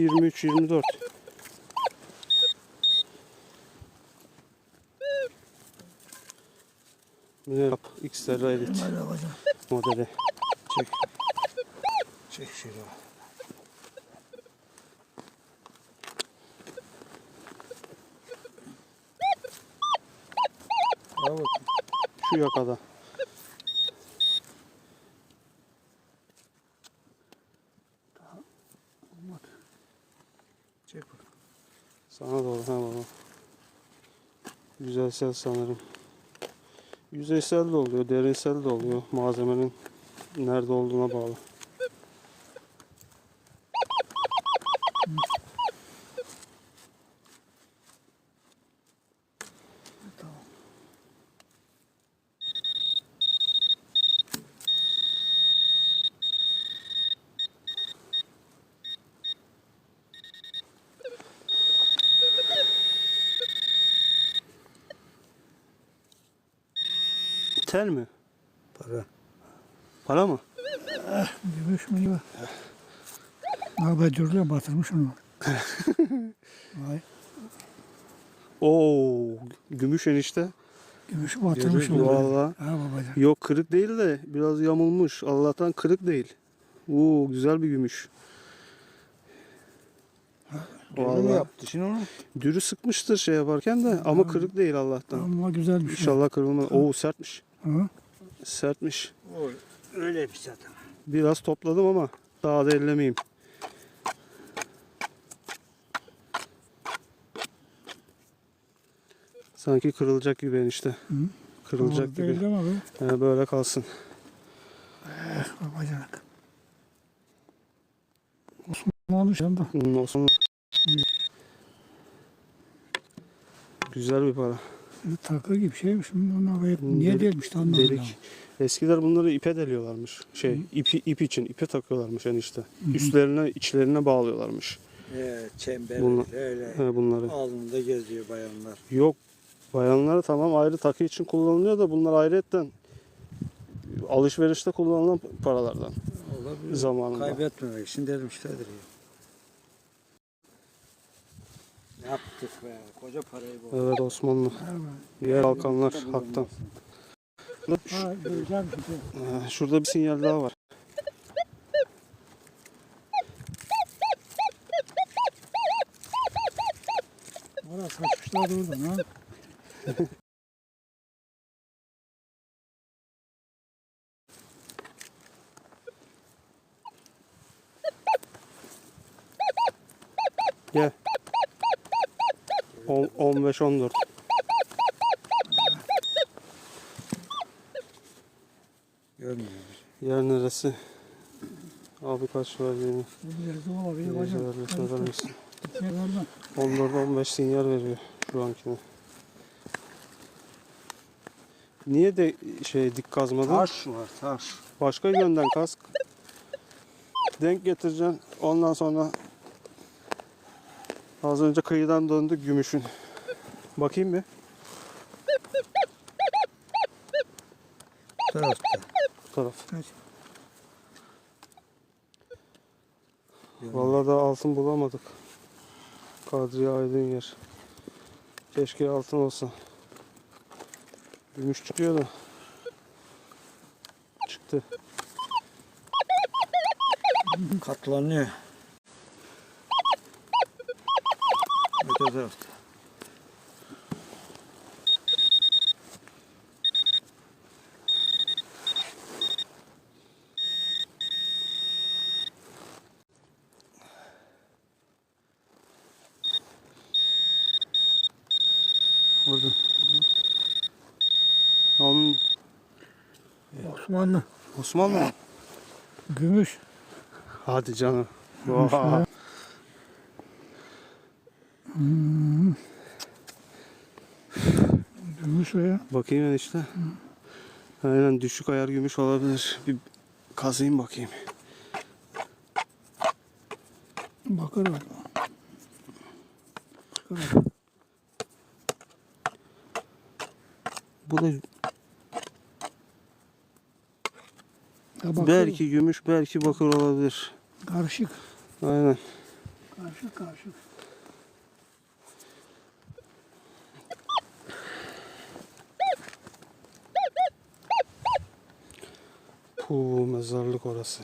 Buradaki 23 24. Minerap XR Elite Hadi hocam. modeli. Çek. Çek bakayım. Şu yakada. Çek bakalım. Sana doğru ha baba. Yüzeysel sanırım. Yüzeysel de oluyor, derinsel de oluyor. Malzemenin nerede olduğuna bağlı. Tel mi? Para. Para mı? Gümüş mü gibi? Ne dürüyor batırmış onu. Vay. Oo, gümüş enişte. Gümüşü batırmış onu. Vallahi. Ha babacığım. Yok kırık değil de biraz yamulmuş. Allah'tan kırık değil. Oo, güzel bir gümüş. Dürüm Vallahi. yaptı şimdi onu. Dürü sıkmıştır şey yaparken de ama kırık değil Allah'tan. Ama güzel bir şey. İnşallah kırılmaz. Oo sertmiş. Ha? Sertmiş. O öyle bir zaten. Biraz topladım ama daha da ellemeyeyim. Sanki kırılacak gibi enişte. Hı. Kırılacak Ama gibi. Değil be. He, böyle kalsın. Babacanak. Osmanlı yanında. Hmm, olsun. Güzel bir para. Takı gibi şeymiş. Bunlar niye delik- değilmiş de anlamadım. Delik. Eskiler bunları ipe deliyorlarmış. Şey, ipi ip için ipe takıyorlarmış enişte. Üstlerine, içlerine bağlıyorlarmış. Ee, çember Bunlar- öyle He, bunları. alnında geziyor bayanlar. Yok. Bayanlara tamam ayrı takı için kullanılıyor da bunlar ayrıyetten alışverişte kullanılan paralardan Olabilir. zamanında. Kaybetmemek için demişlerdir ya. Ne yaptık be? Koca parayı bu. Evet Osmanlı. Ha, Yer halkanlar haktan. Şey. Ee, Şurada bir sinyal daha var. Valla saçmışlar da oradan ha. Gel. On- 15-14. Görmüyor. Yer neresi? Abi kaç var yeni? Bacım. Gecelerle söyler misin? Gitmelerden. 14-15 sinyal veriyor şu ankine. Niye de şey dik kazmadın? Taş var taş. Başka yönden kask. Denk getireceksin. Ondan sonra az önce kıyıdan döndük gümüşün. Bakayım. Bu tarafta. Bu taraf. Vallahi da altın bulamadık. Kadriye Aydın yer. Keşke altın olsa. Gümüş çıkıyor da. Çıktı. Katlanıyor. Öte tarafta. Orada. Onun Osmanlı. Osmanlı mı? Gümüş. Hadi canım. Gümüş Oha. mü? Hmm. Gümüş o ya. Bakayım enişte. Aynen düşük ayar gümüş olabilir. Bir kazayım bakayım. Bakar o. Bu da Ya belki gümüş belki bakır olabilir. Karışık. Aynen. Karşı karşı. Puu mezarlık orası.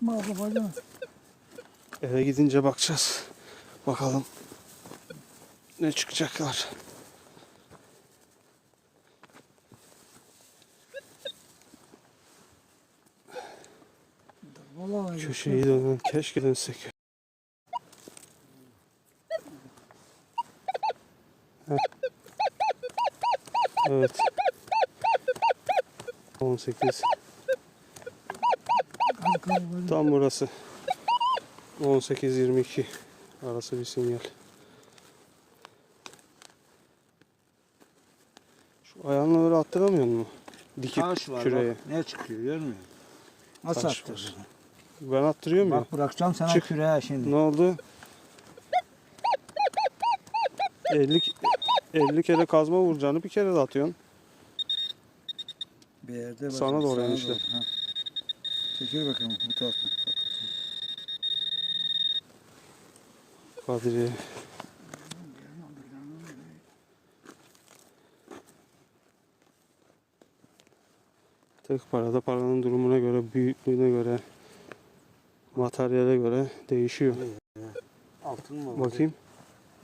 Mı abla? Eve gidince bakacağız. Bakalım ne çıkacaklar. Köşeyi dönen keşke dönsek. Evet. 18. Kalk kalk bacana. Tam burası. 18-22 arası bir sinyal. Şu ayağınla böyle attıramıyor mu? Dikip Taş var küreye. bak. Ne çıkıyor görmüyor musun? Nasıl Taş attırdın? Ben attırıyor muyum? Bak bırakacağım sana Çık. küreye şimdi. Ne oldu? 50 50 kere kazma vuracağını bir kere de atıyorsun. Bir yerde Sana bak, doğru enişte. ha. Çekil bakayım bu taraftan. Kadriye. Tek parada paranın durumuna göre, büyüklüğüne göre, materyale göre değişiyor. Altın mı? Bakayım.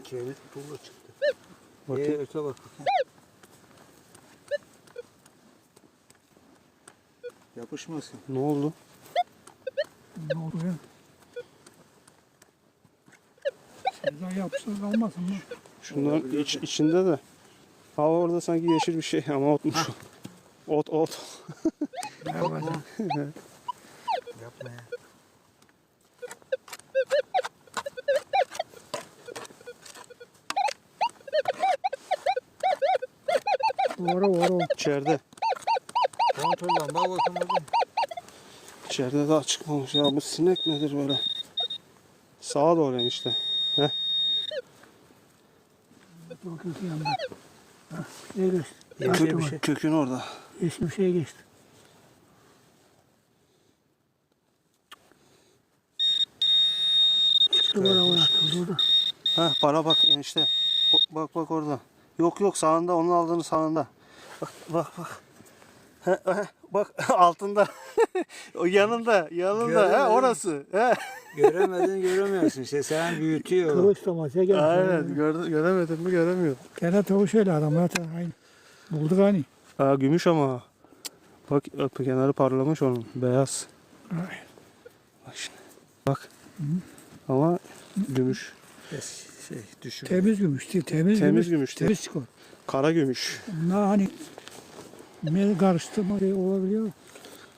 Çeyrek tuğla çıktı. Bakayım. Ee, öte bak. Yapışmasın. Ne oldu? Ne oldu ya? Sevda yapsa kalmasın mı? Şunların iç, içinde de. Hava orada sanki yeşil bir şey ama otmuş. ot ot. Yapma ya. Vara vara. İçeride. Kontrolden bak bakayım bakayım. İçeride daha çıkmamış ya. Bu sinek nedir böyle? Sağa doğru işte. Bak öte yandan. Hah, şey geçti. Yeşil Açtı bir bak. şey. Kökün orada. Yeşil bir şey geçti. Çıktı vara vara. Durdu. Ha para bak enişte. Bak bak orada. Yok yok sağında onun aldığını sağında. Bak bak bak. He, he, bak altında. o yanında yanında. He, Göremedim. orası. He. Göremedin göremiyorsun. İşte sen büyütüyor. Kılıç tamasya geldi. Aynen gördü, göremedim mi göremiyorum. Gene tavuş öyle adam zaten aynı. Bulduk hani. Ha gümüş ama. Bak kenarı parlamış onun. Beyaz. Ay. Bak şimdi. Bak. Ama gümüş. Şey düşün. Temiz gümüş değil. Temiz, Temiz gümüş. değil. Temiz çıkıyor. Kara gümüş. Bunlar hani ne karıştırma şey olabiliyor.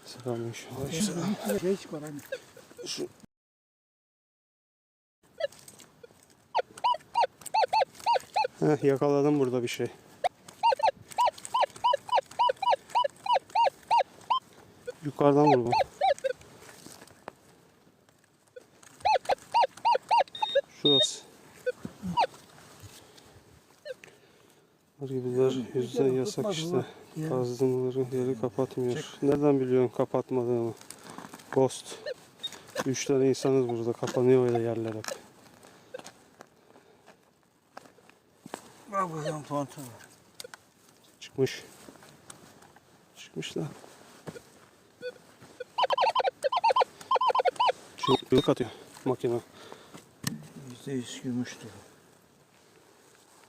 Sıramış. Şey çıkar hani. Şu... Heh, yakaladım burada bir şey. Yukarıdan vur bak. Şurası. Bu gibiler yüzden yasak işte. Kazdımları yeri kapatmıyor. Nereden biliyorsun kapatmadığımı? Ghost. Üç tane insanız burada. Kapanıyor öyle yerler hep. Bak bakalım pantolon. Çıkmış. Çıkmış da. Şu yıllık atıyor makine. Yüzde yüz gümüştü.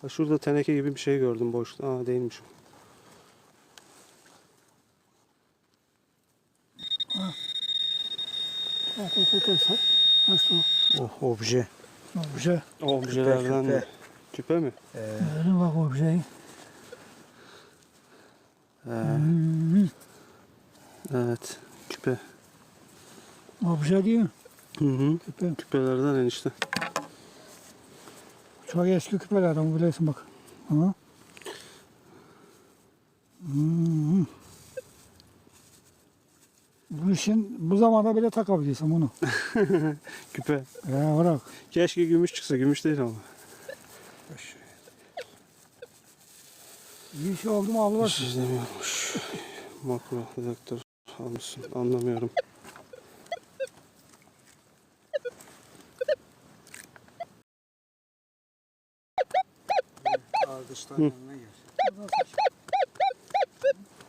Ha şurada teneke gibi bir şey gördüm boşta. Aa değilmiş. Nasıl o? Oh obje. Obje. Objelerden küpe. mi? Küpe mi? Ee, Gördün bak objeyi. Ee, Hmm. evet. Küpe. Obje değil mi? Hı hı. Küpe. Küpelerden enişte. Çok eski küpeler ama bilirsin bak. Ha? Hmm. Bu işin bu zamanda bile takabilirsin bunu. Küpe. Ya bırak. Keşke gümüş çıksa. Gümüş değil ama. Bir şey oldu mu Allah Hiç izlemiyormuş. Makro dedektör. musun? Anlamıyorum. Yanına gel.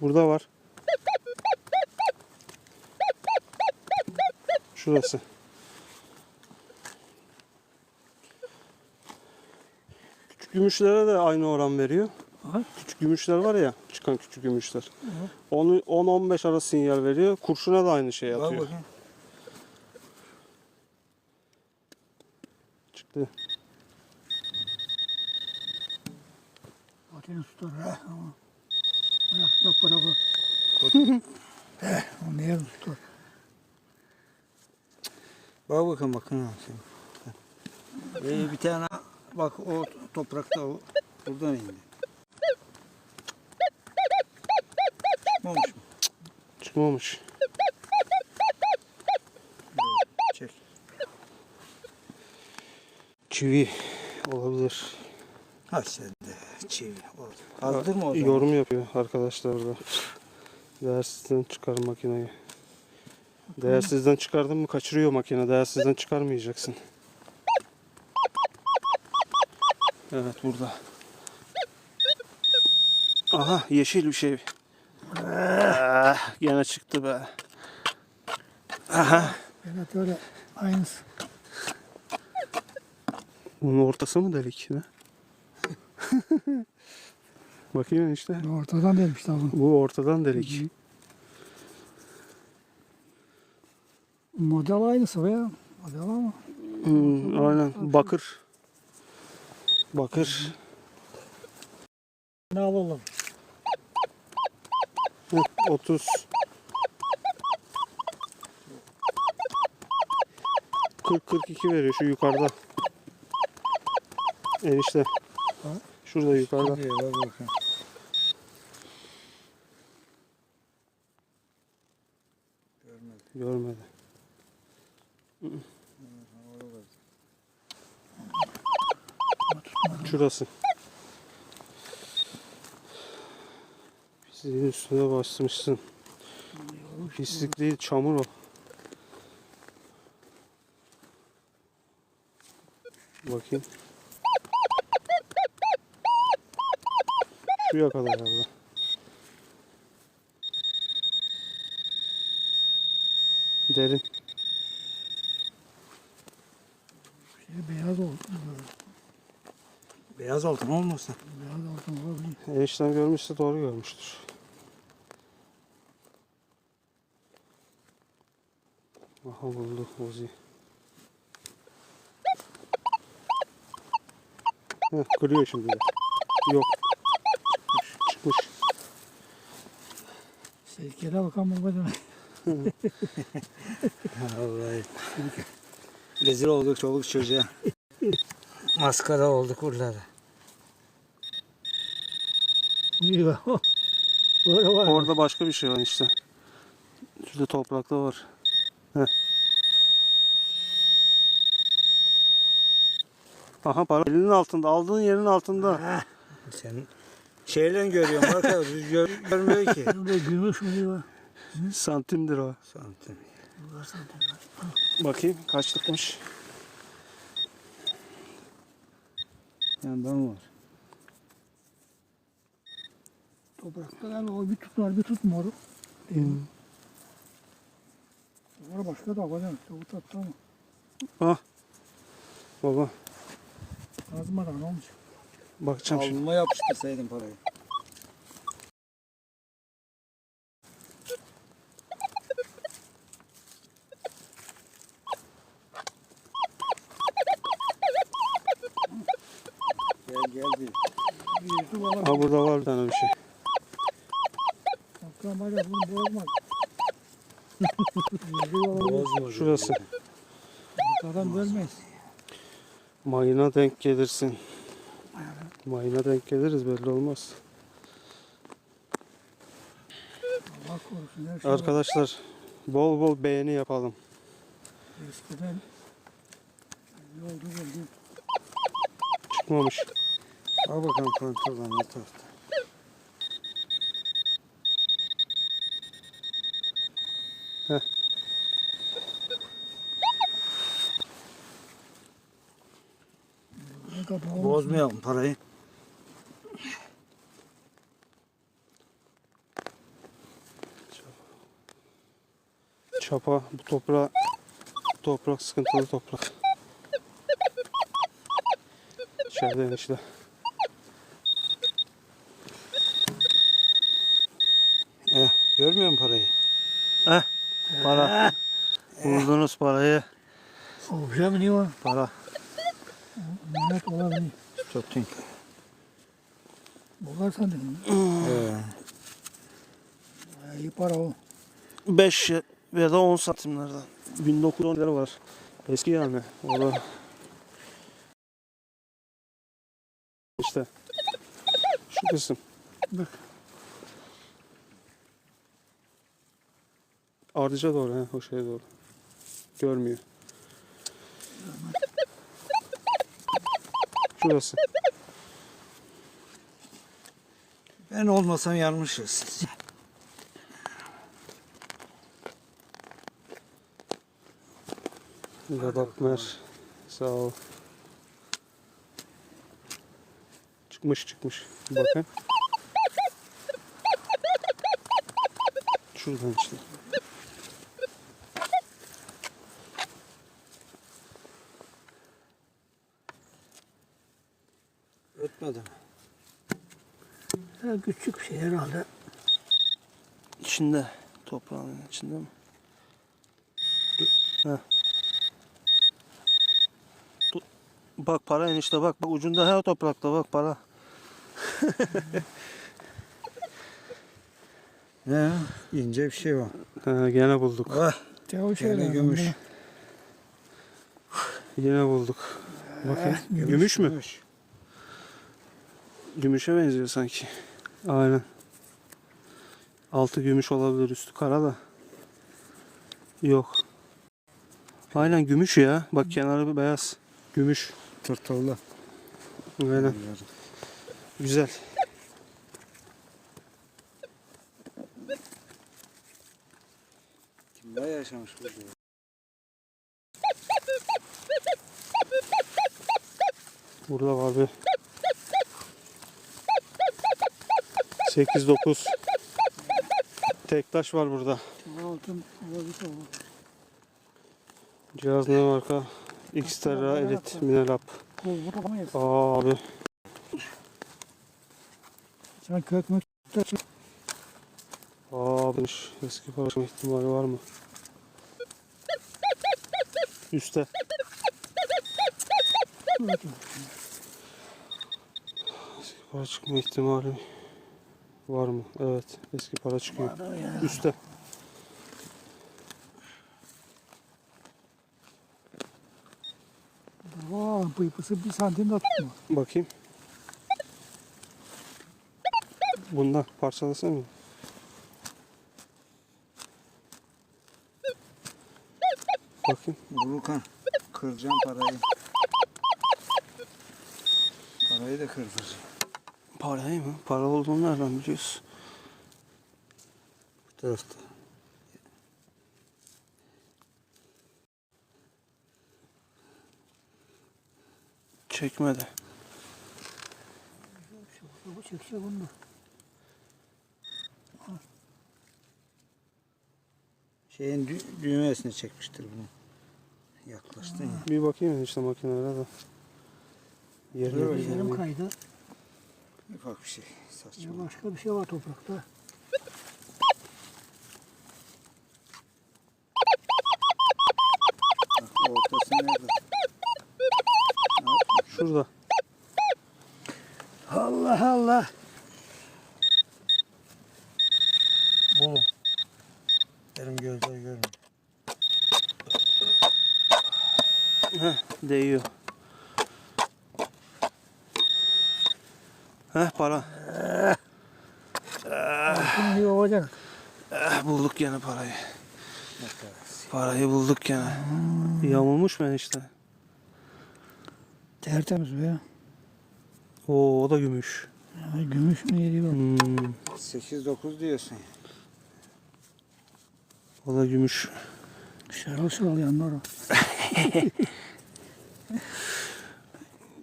Burada var. Şurası. Küçük gümüşlere de aynı oran veriyor. Ha? Küçük gümüşler var ya, çıkan küçük gümüşler. Onu 10-15 arası sinyal veriyor. Kurşuna da aynı şey Bak atıyor. bakayım. Çıktı. Atını tutar ha ama. Bırak bak bırak bak. Heh, o neye tutar? Bak bakın bakın. Ee, bir tane bak o toprakta o buradan indi. Çıkmamış mı? Çıkmamış. Çek. Çivi olabilir. Ha sen de çivi. oldu. Kaldırma o zaman. Yorum yapıyor arkadaşlar da. Değersizden çıkar makineyi. Değersizden çıkardın mı kaçırıyor makine. Değersizden çıkarmayacaksın. Evet burada. Aha yeşil bir şey. Ah, gene çıktı be. Aha. Evet öyle aynısı. Bunun ortası mı delik ne? Bakayım işte. Ortadan demiş tabi. Bu ortadan delik. Model aynısı veya model ama. Hmm, aynen. Bakır. Bakır. Ne alalım? Heh, 30. 40 42 veriyor şu yukarıda. Enişte. Ha? Şurada yukarıda. Görmedim. Görmedi. Şurası. Pisliğin üstüne basmışsın. Pislik değil çamur o. Bakayım. Şuraya kadar herhalde. Derin. Şey, beyaz oldu. Beyaz altın olmasın? Beyaz oldu olabilir. Enişten görmüşse doğru görmüştür. Aha buldu Ozi. Heh, kırıyor şimdi. Yok. Çıkmış. Silkele bakalım bu kadar. Vallahi. Rezil olduk çoluk çocuğa. Maskara olduk. Böyle var. Orada başka bir şey var işte. Şurada toprakta var. Heh. Aha para elinin altında. Aldığın yerin altında. Sen şeyle ya, düz gör, görmüyor ki. Burada gümüş mü diyor? Santimdir o. Santim. Bakayım kaçlıkmış. Yandan var. Toprakta yani o bir tutar bir tutmuyor. Hmm. Var başka da var yani. Çabuk tattı ama. Ah. Baba Kazmadan olmuş. Bakacağım şimdi. Alnıma yapıştırsaydın parayı. Gel gel bir. Yüzü baba. Ha burada var bir tane bir şey. Var ya bunu baba. Bozma. Şurası. Adam vermez. Mayına denk gelirsin. Mayına denk geliriz belli olmaz. Allah korusun her şey var. Arkadaşlar bol bol beğeni yapalım. Eskiden yoldu geldi. Çıkmamış. Al bakalım pantolon ne tarafta. Heh. Ne. Bozmayalım parayı. Çapa bu toprağa toprak sıkıntılı toprak. İçeride işte. Eh, görmüyor musun parayı? Eh, para. Vurdunuz parayı. Obje mi diyor? Para. Minnet olabilir. Tutun. Bulgar sandım. Ee, İyi para o. 5 ya da 10 santimlerden. 1910 lira var. Eski yani. Orada. İşte. Şu kısım. Bak. Ardıca doğru he, o şeye doğru. Görmüyor. Şurası. ben olmasam yanmışız siz. Vedat Mer. Sağ ol. Çıkmış çıkmış. Bakın. Şuradan işte. Ötmedi mi? Küçük bir şey herhalde. İçinde. Toprağın içinde mi? Heh. Bak para enişte bak bak ucunda her toprakta bak para. Ne? İnce bir şey var. Ha, gene bulduk. Ah, Tevo şey gene gümüş. Yine bulduk. Bakayım. gümüş, gümüş, mü? Gümüşe benziyor sanki. Aynen. Altı gümüş olabilir üstü kara da. Yok. Aynen gümüş ya. Bak kenarı bir beyaz. Gümüş. Tırtıllı. Aynen. Güzel. Kimler yaşamış burada? Burada var bir 8-9 tek taş var burada. Altın olabilir. Cihaz ne marka? Xterra. Kol vuramayız. Aa abi Sen kök mü? Abi eski parça ihtimali var mı? Üste. Eski para çıkma ihtimali var mı? Evet. Eski para çıkıyor. Üste. Vay, pıypısı bir santim de tutma. Bakayım. Bundan parçalasana mı? Bakayım. Burkan, kıracağım parayı. Parayı da kırdıracağım. Parayı mı? Para olduğunu nereden biliyorsun? Bu tarafta. Çekmedi. Bu çekse bunu. Şeyin dü düğmesini çekmiştir bunu. Yaklaştın ya. Bir bakayım işte makinelere de. Yerine Yerim kaydı. Ufak bir şey. Saçma. Ya başka bir şey var toprakta. Bak ortası nerede? Ne yaptın? Şurada. Allah Allah. Bulun. Benim gözler görmüyor. Heh, değiyor. Heh para. Şimdi olacak. Eh, bulduk gene parayı. Parayı bulduk gene. Yamulmuş mu işte? Tertemiz be. Oo o da gümüş. Ya, gümüş mü yedi bu? Hmm. 8-9 diyorsun. O da gümüş. Şarıl şarıl yanlar o.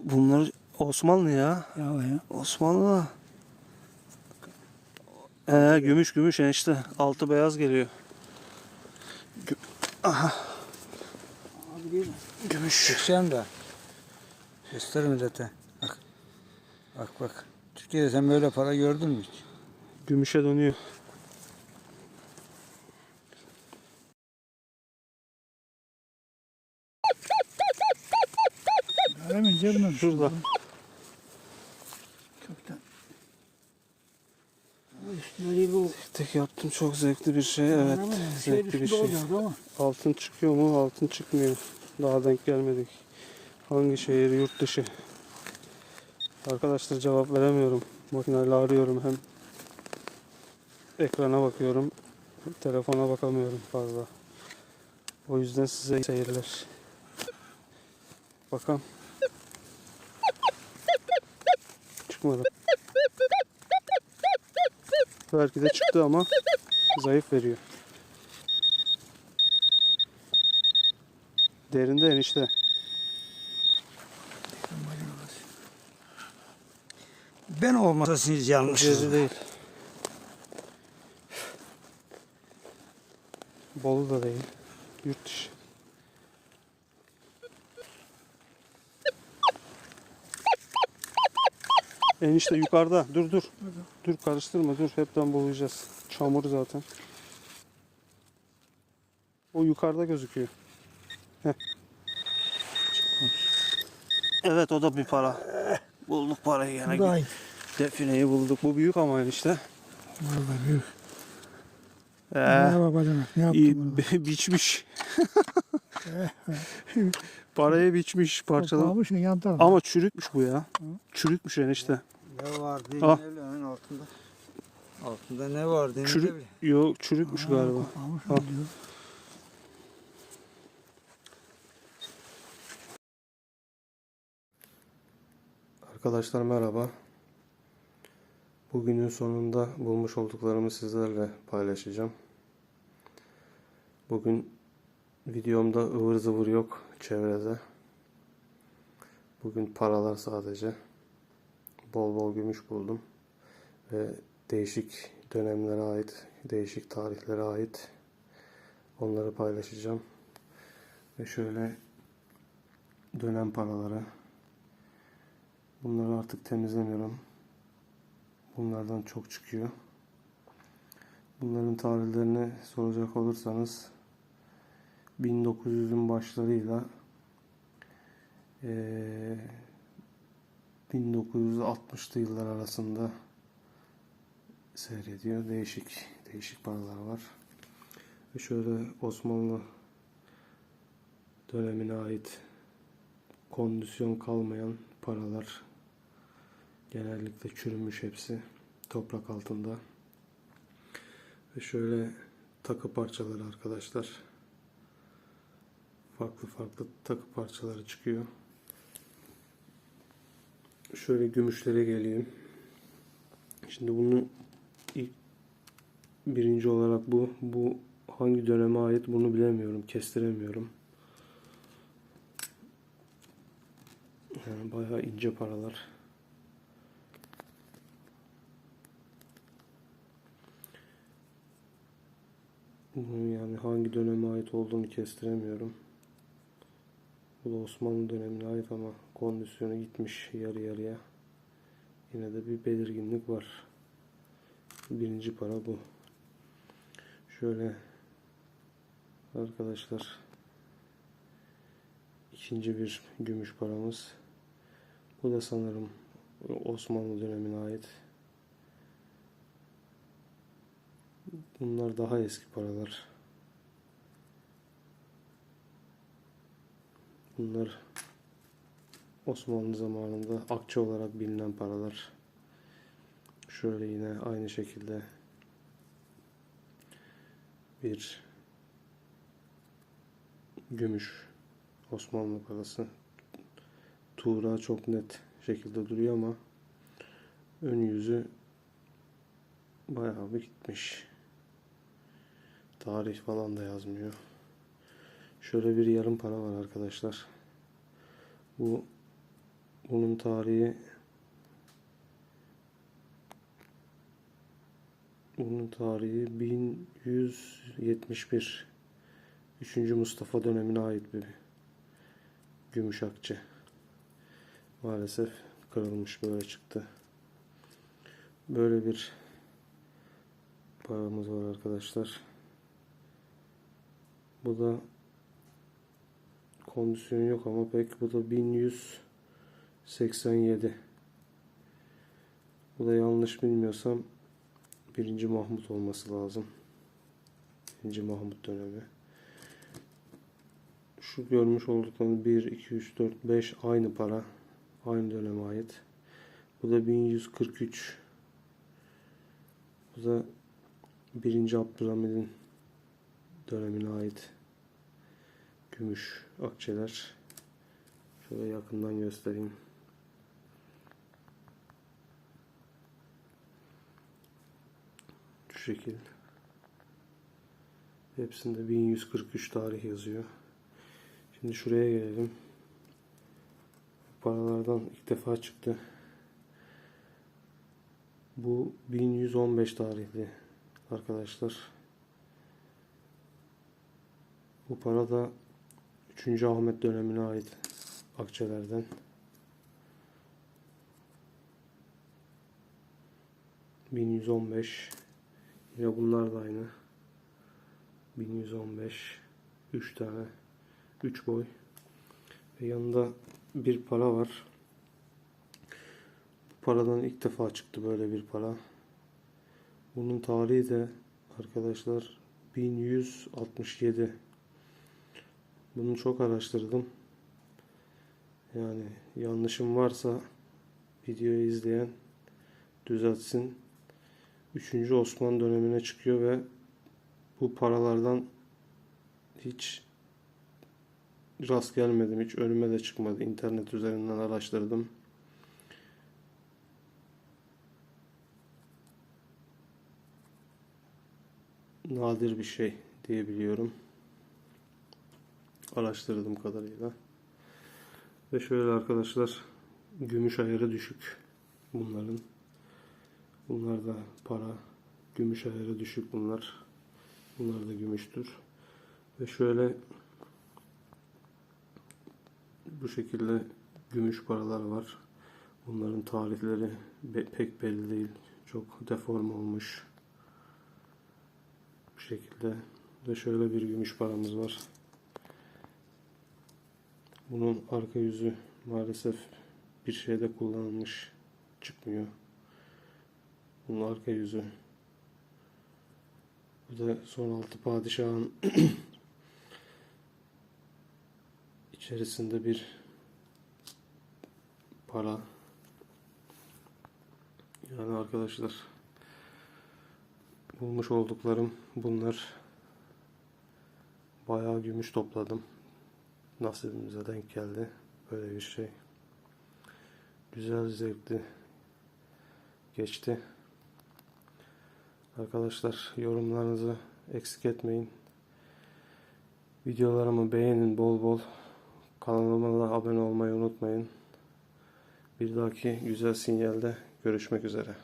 Bunlar Osmanlı ya. Ya ya. Osmanlı. Ee, gümüş gümüş enişte. Altı beyaz geliyor. Gü- Aha. Abi değil mi? Gümüş. Çıkacaksın da. Göster millete. Bak. Bak bak. Türkiye'de sen böyle para gördün mü hiç? Gümüşe dönüyor. Hemen cebine Şurada. Kökten. Değil bu. Tek yaptım çok zevkli bir şey. Evet. Zevkli bir şey. olacaktı ama. Altın çıkıyor mu? Altın çıkmıyor. Daha denk gelmedik. Hangi şehir? Yurt dışı. Arkadaşlar cevap veremiyorum. Makineyle arıyorum hem ekrana bakıyorum. Telefona bakamıyorum fazla. O yüzden size seyirler. Bakalım. Çıkmadı. Belki de çıktı ama zayıf veriyor. Derinde enişte. Ben olmasa siz yanlışsınız. Cezi değil. Bolu da değil. Yurt dışı. Enişte yukarıda. Dur dur. Dur karıştırma dur. Hepten boğulacağız. Çamur zaten. O yukarıda gözüküyor. Heh. Evet o da bir para. Bulduk parayı gene. Bu da aynı. Defineyi bulduk. Bu büyük ama enişte. Vallahi büyük. Ee, Merhaba bacanak. Ne yaptın bunu? bi- biçmiş. Parayı biçmiş parçalı. Toplamışsın yan tarafa. Ama çürükmüş bu ya. Çürükmüş enişte. Ne var değil Ah. ne hemen altında. Altında ne var değil Çürük, yok çürükmüş galiba. Toplamış Al. diyor. Arkadaşlar merhaba. Bugünün sonunda bulmuş olduklarımı sizlerle paylaşacağım. Bugün videomda ıvır zıvır yok çevrede. Bugün paralar sadece. Bol bol gümüş buldum. Ve değişik dönemlere ait, değişik tarihlere ait onları paylaşacağım. Ve şöyle dönem paraları, Bunları artık temizlemiyorum. Bunlardan çok çıkıyor. Bunların tarihlerini soracak olursanız 1900'ün başlarıyla eee 1960'lı yıllar arasında seyrediyor. Değişik değişik paralar var. Ve şöyle Osmanlı dönemine ait kondisyon kalmayan paralar genellikle çürümüş hepsi toprak altında. Ve şöyle takı parçaları arkadaşlar. Farklı farklı takı parçaları çıkıyor. Şöyle gümüşlere geleyim. Şimdi bunu ilk birinci olarak bu bu hangi döneme ait bunu bilemiyorum kestiremiyorum. Yani bayağı ince paralar. Yani hangi döneme ait olduğunu kestiremiyorum. Bu da Osmanlı dönemine ait ama kondisyonu gitmiş yarı yarıya. Yine de bir belirginlik var. Birinci para bu. Şöyle arkadaşlar ikinci bir gümüş paramız. Bu da sanırım Osmanlı dönemine ait. Bunlar daha eski paralar. Bunlar Osmanlı zamanında akçe olarak bilinen paralar. Şöyle yine aynı şekilde bir gümüş Osmanlı parası. Tuğra çok net şekilde duruyor ama ön yüzü bayağı bir gitmiş. Tarih falan da yazmıyor. Şöyle bir yarım para var arkadaşlar. Bu bunun tarihi bunun tarihi 1171. 3. Mustafa dönemine ait bir gümüş akçe. Maalesef kırılmış böyle çıktı. Böyle bir paramız var arkadaşlar. Bu da kondisyon yok ama pek bu da 1187. Bu da yanlış bilmiyorsam 1. Mahmut olması lazım. 1. Mahmut dönemi. Şu görmüş olduklarım 1, 2, 3, 4, 5 aynı para. Aynı döneme ait. Bu da 1143. Bu da 1. Abdülhamid'in dönemine ait gümüş akçeler. Şöyle yakından göstereyim. Şu şekil. Hepsinde 1143 tarih yazıyor. Şimdi şuraya gelelim. Paralardan ilk defa çıktı. Bu 1115 tarihli arkadaşlar. Bu para da 3. Ahmet dönemine ait akçelerden. ...1115... ...yine bunlar da aynı... ...1115... ...3 tane... ...3 boy... ...ve yanında bir para var... ...bu paradan ilk defa çıktı böyle bir para... ...bunun tarihi de... ...arkadaşlar... ...1167... Bunu çok araştırdım. Yani yanlışım varsa videoyu izleyen düzeltsin. 3. Osman dönemine çıkıyor ve bu paralardan hiç rast gelmedim. Hiç önüme de çıkmadı. İnternet üzerinden araştırdım. Nadir bir şey diyebiliyorum araştırdığım kadarıyla. Ve şöyle arkadaşlar gümüş ayarı düşük bunların. Bunlar da para. Gümüş ayarı düşük bunlar. Bunlar da gümüştür. Ve şöyle bu şekilde gümüş paralar var. Bunların tarihleri pek belli değil. Çok deform olmuş. Bu şekilde. Ve şöyle bir gümüş paramız var. Bunun arka yüzü maalesef bir şeyde kullanılmış çıkmıyor. Bunun arka yüzü. Bu da son altı padişahın içerisinde bir para. Yani arkadaşlar bulmuş olduklarım bunlar. Bayağı gümüş topladım nasibimize denk geldi. Böyle bir şey. Güzel, zevkli geçti. Arkadaşlar yorumlarınızı eksik etmeyin. Videolarımı beğenin bol bol. Kanalıma da abone olmayı unutmayın. Bir dahaki güzel sinyalde görüşmek üzere.